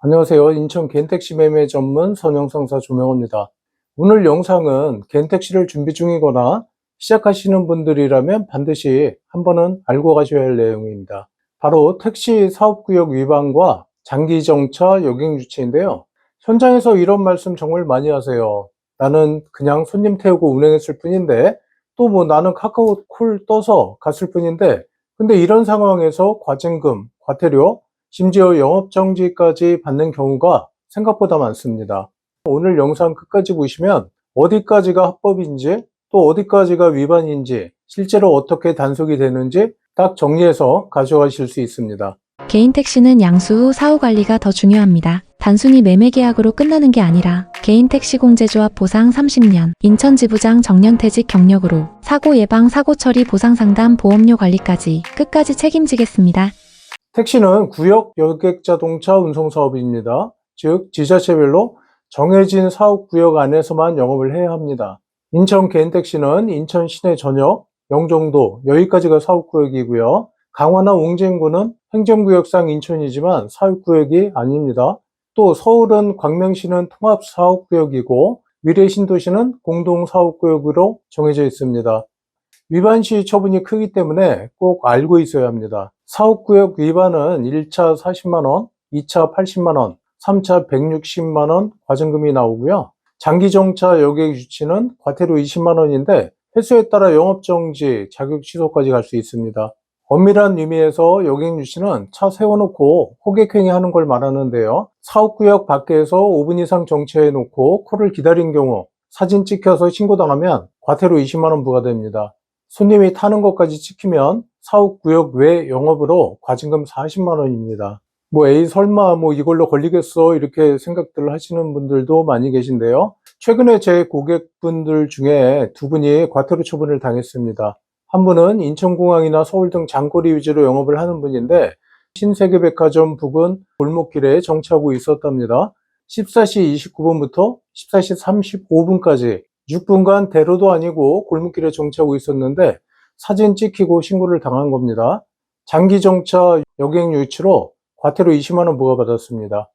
안녕하세요. 인천 겐택시 매매 전문 선영상사 조명호입니다. 오늘 영상은 겐택시를 준비 중이거나 시작하시는 분들이라면 반드시 한 번은 알고 가셔야 할 내용입니다. 바로 택시 사업구역 위반과 장기 정차 여객 유치인데요. 현장에서 이런 말씀 정말 많이 하세요. 나는 그냥 손님 태우고 운행했을 뿐인데 또 뭐 나는 카카오 콜 떠서 갔을 뿐인데 근데 이런 상황에서 과징금, 과태료, 심지어 영업정지까지 받는 경우가 생각보다 많습니다. 오늘 영상 끝까지 보시면 어디까지가 합법인지 또 어디까지가 위반인지 실제로 어떻게 단속이 되는지 딱 정리해서 가져가실 수 있습니다. 개인 택시는 양수 후 사후 관리가 더 중요합니다. 단순히 매매 계약으로 끝나는 게 아니라 개인 택시 공제조합 보상 30년, 인천 지부장 정년퇴직 경력으로 사고 예방, 사고 처리 보상 상담, 보험료 관리까지 끝까지 책임지겠습니다. 택시는 구역 여객 자동차 운송 사업입니다. 즉 지자체별로 정해진 사업 구역 안에서만 영업을 해야 합니다. 인천 개인 택시는 인천 시내 전역, 영종도 여기까지가 사업 구역이고요. 강화나 웅진구는 행정구역상 인천이지만 사업구역이 아닙니다. 또 서울은 광명시는 통합사업구역이고 위례 신도시는 공동사업구역으로 정해져 있습니다. 위반 시 처분이 크기 때문에 꼭 알고 있어야 합니다. 사업구역 위반은 1차 40만원, 2차 80만원, 3차 160만원 과징금이 나오고요. 장기정차 여객 유치는 과태료 20만원인데 횟수에 따라 영업정지, 자격 취소까지 갈 수 있습니다. 엄밀한 의미에서 여객 유치는 차 세워놓고 호객행위 하는 걸 말하는데요. 사업구역 밖에서 5분 이상 정차해 놓고 콜을 기다린 경우 사진 찍혀서 신고당하면 과태료 20만원 부과됩니다. 손님이 타는 것까지 찍히면 사업구역 외 영업으로 과징금 40만 원입니다. 뭐 에이 설마 뭐 이걸로 걸리겠어 이렇게 생각들을 하시는 분들도 많이 계신데요. 최근에 제 고객분들 중에 두 분이 과태료 처분을 당했습니다. 한 분은 인천공항이나 서울 등 장거리 위주로 영업을 하는 분인데 신세계백화점 부근 골목길에 정차하고 있었답니다. 14시 29분부터 14시 35분까지 6분간 대로도 아니고 골목길에 정차하고 있었는데 사진 찍히고 신고를 당한 겁니다. 장기 정차 여객 유치로 과태료 20만원 부과받았습니다.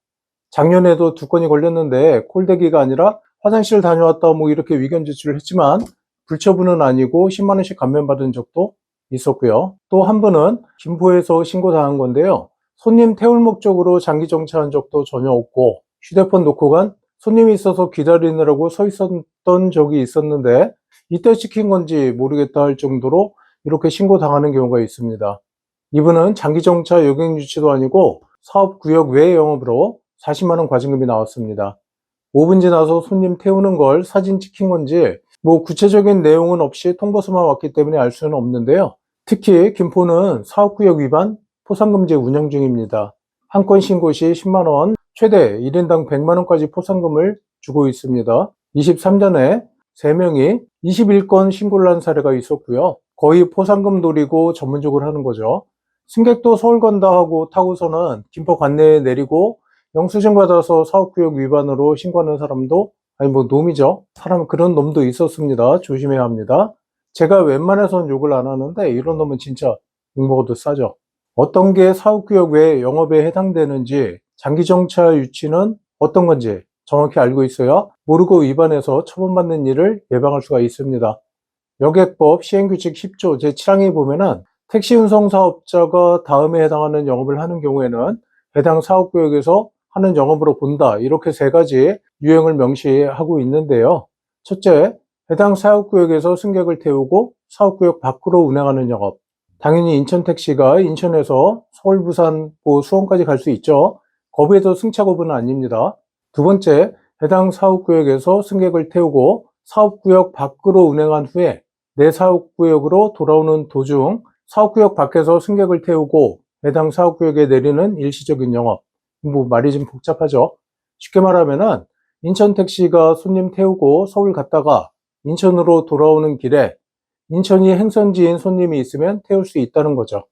작년에도 두 건이 걸렸는데 콜대기가 아니라 화장실 다녀왔다 뭐 이렇게 위견 제출을 했지만 불처분은 아니고 10만원씩 감면받은 적도 있었고요. 또 한 분은 김포에서 신고당한 건데요. 손님 태울 목적으로 장기 정차한 적도 전혀 없고 휴대폰 놓고 간 손님이 있어서 기다리느라고 서 있었던 적이 있었는데 이때 시킨 건지 모르겠다 할 정도로 이렇게 신고당하는 경우가 있습니다. 이분은 장기정차 여객유치도 아니고 사업구역 외 영업으로 40만원 과징금이 나왔습니다. 5분 지나서 손님 태우는 걸 사진 찍힌 건지 뭐 구체적인 내용은 없이 통보서만 왔기 때문에 알 수는 없는데요. 특히 김포는 사업구역 위반 포상금지 운영 중입니다. 한 건 신고 시 10만원, 최대 1인당 100만원까지 포상금을 주고 있습니다. 23년에 3명이 21건 신고를 한 사례가 있었고요. 거의 포상금 노리고 전문적으로 하는 거죠. 승객도 서울 간다 하고 타고서는 김포 관내에 내리고 영수증 받아서 사업구역 위반으로 신고하는 사람도 아니 뭐 놈이죠. 사람 그런 놈도 있었습니다. 조심해야 합니다. 제가 웬만해서는 욕을 안 하는데 이런 놈은 진짜 욕먹어도 싸죠. 어떤 게 사업구역 외 영업에 해당되는지 장기정차 유치는 어떤 건지 정확히 알고 있어야 모르고 위반해서 처분받는 일을 예방할 수가 있습니다. 여객법 시행규칙 10조 제7항에 보면은 택시 운송 사업자가 다음에 해당하는 영업을 하는 경우에는 해당 사업 구역에서 하는 영업으로 본다. 이렇게 세 가지 유형을 명시하고 있는데요. 첫째, 해당 사업 구역에서 승객을 태우고 사업 구역 밖으로 운행하는 영업. 당연히 인천 택시가 인천에서 서울, 부산, 뭐 수원까지 갈 수 있죠. 거부해도 승차 거부는 아닙니다. 두 번째, 해당 사업구역에서 승객을 태우고 사업구역 밖으로 운행한 후에 내 사업구역으로 돌아오는 도중 사업구역 밖에서 승객을 태우고 해당 사업구역에 내리는 일시적인 영업. 뭐 말이 좀 복잡하죠. 쉽게 말하면은 인천 택시가 손님 태우고 서울 갔다가 인천으로 돌아오는 길에 인천이 행선지인 손님이 있으면 태울 수 있다는 거죠.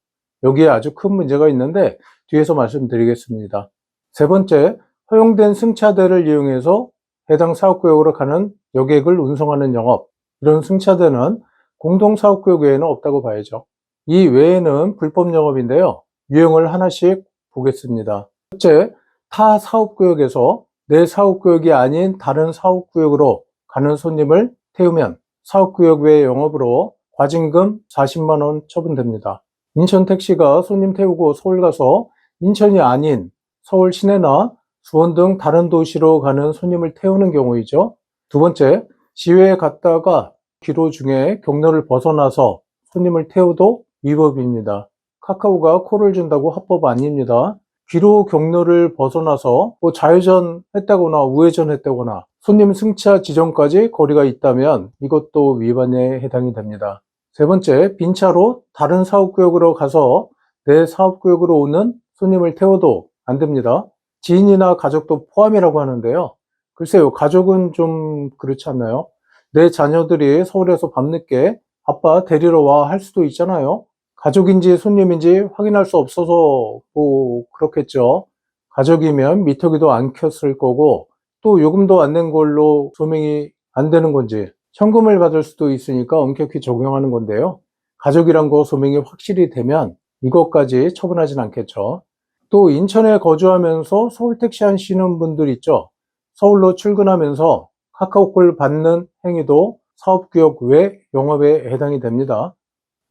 여기에 아주 큰 문제가 있는데 뒤에서 말씀드리겠습니다. 세 번째, 허용된 승차대를 이용해서 해당 사업구역으로 가는 여객을 운송하는 영업. 이런 승차대는 공동사업구역 외에는 없다고 봐야죠. 이 외에는 불법 영업인데요. 유형을 하나씩 보겠습니다. 첫째, 타 사업구역에서 내 사업구역이 아닌 다른 사업구역으로 가는 손님을 태우면 사업구역 외 영업으로 과징금 40만 원 처분됩니다. 인천 택시가 손님 태우고 서울 가서 인천이 아닌 서울 시내나 수원 등 다른 도시로 가는 손님을 태우는 경우이죠. 두 번째, 시외에 갔다가 기로 중에 경로를 벗어나서 손님을 태워도 위법입니다. 카카오가 콜을 준다고 합법 아닙니다. 귀로 경로를 벗어나서 뭐 좌회전 했다거나 우회전 했다거나 손님 승차 지점까지 거리가 있다면 이것도 위반에 해당이 됩니다. 세 번째, 빈차로 다른 사업구역으로 가서 내 사업구역으로 오는 손님을 태워도 안 됩니다. 지인이나 가족도 포함이라고 하는데요. 글쎄요, 가족은 좀 그렇지 않나요? 내 자녀들이 서울에서 밤늦게 아빠 데리러 와 할 수도 있잖아요. 가족인지 손님인지 확인할 수 없어서 뭐 그렇겠죠. 가족이면 미터기도 안 켰을 거고 또 요금도 안 낸 걸로 소명이 안 되는 건지 현금을 받을 수도 있으니까 엄격히 적용하는 건데요. 가족이란 거 소명이 확실히 되면 이것까지 처분하진 않겠죠. 또 인천에 거주하면서 서울 택시 하시는 분들 있죠. 서울로 출근하면서 카카오콜 받는 행위도 사업구역 외 영업에 해당이 됩니다.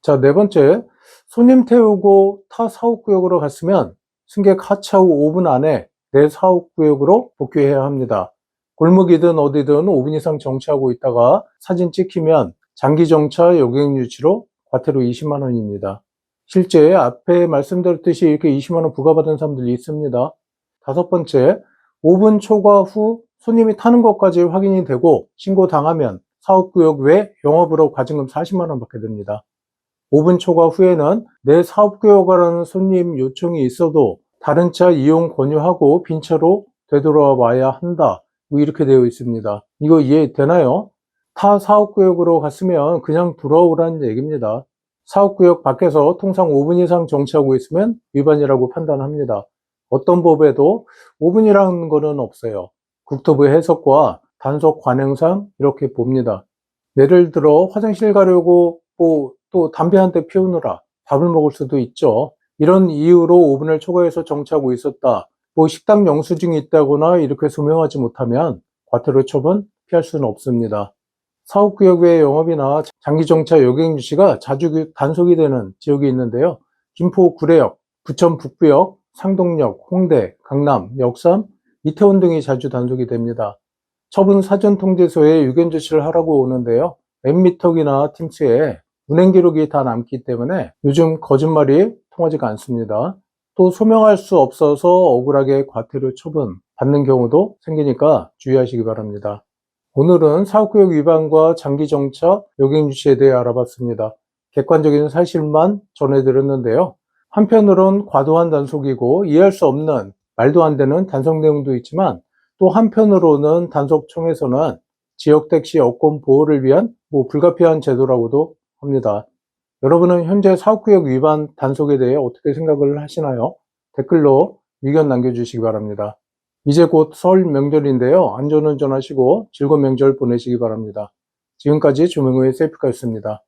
자, 네 번째, 손님 태우고 타 사업구역으로 갔으면 승객 하차 후 5분 안에 내 사업구역으로 복귀해야 합니다. 골목이든 어디든 5분 이상 정차하고 있다가 사진 찍히면 장기 정차 여객 유치로 과태료 20만 원입니다. 실제 앞에 말씀드렸듯이 이렇게 20만 원 부과받은 사람들이 있습니다. 다섯 번째, 5분 초과 후 손님이 타는 것까지 확인이 되고 신고당하면 사업구역 외 영업으로 과징금 40만 원 받게 됩니다. 5분 초과 후에는 내 사업구역 가라는 손님 요청이 있어도 다른 차 이용 권유하고 빈 차로 되돌아 와야 한다. 뭐 이렇게 되어 있습니다. 이거 이해되나요? 타 사업구역으로 갔으면 그냥 돌아오라는 얘기입니다. 사업구역 밖에서 통상 5분 이상 정차하고 있으면 위반이라고 판단합니다. 어떤 법에도 5분이라는 거는 없어요. 국토부 해석과 단속 관행상 이렇게 봅니다. 예를 들어 화장실 가려고 뭐 또 담배 한 대 피우느라 밥을 먹을 수도 있죠. 이런 이유로 5분을 초과해서 정차하고 있었다. 뭐 식당 영수증이 있다거나 이렇게 소명하지 못하면 과태료 처분 피할 수는 없습니다. 사업구역 외 영업이나 장기정차 여객 유치가 자주 단속이 되는 지역이 있는데요. 김포 구례역, 부천 북부역, 상동역, 홍대, 강남, 역삼, 이태원 등이 자주 단속이 됩니다. 처분 사전 통지서에 유견 조치를 하라고 오는데요. 엠미터기나 팀스에 운행 기록이 다 남기 때문에 요즘 거짓말이 통하지가 않습니다. 또 소명할 수 없어서 억울하게 과태료 처분 받는 경우도 생기니까 주의하시기 바랍니다. 오늘은 사업구역 위반과 장기정차, 여객유치에 대해 알아봤습니다. 객관적인 사실만 전해드렸는데요. 한편으론 과도한 단속이고 이해할 수 없는 말도 안 되는 단속 내용도 있지만 또 한편으로는 단속청에서는 지역 택시 여권 보호를 위한 뭐 불가피한 제도라고도 합니다. 여러분은 현재 사업구역 위반 단속에 대해 어떻게 생각을 하시나요? 댓글로 의견 남겨주시기 바랍니다. 이제 곧 설 명절인데요. 안전운전 하시고 즐거운 명절 보내시기 바랍니다. 지금까지 조명우의 셀프카였습니다.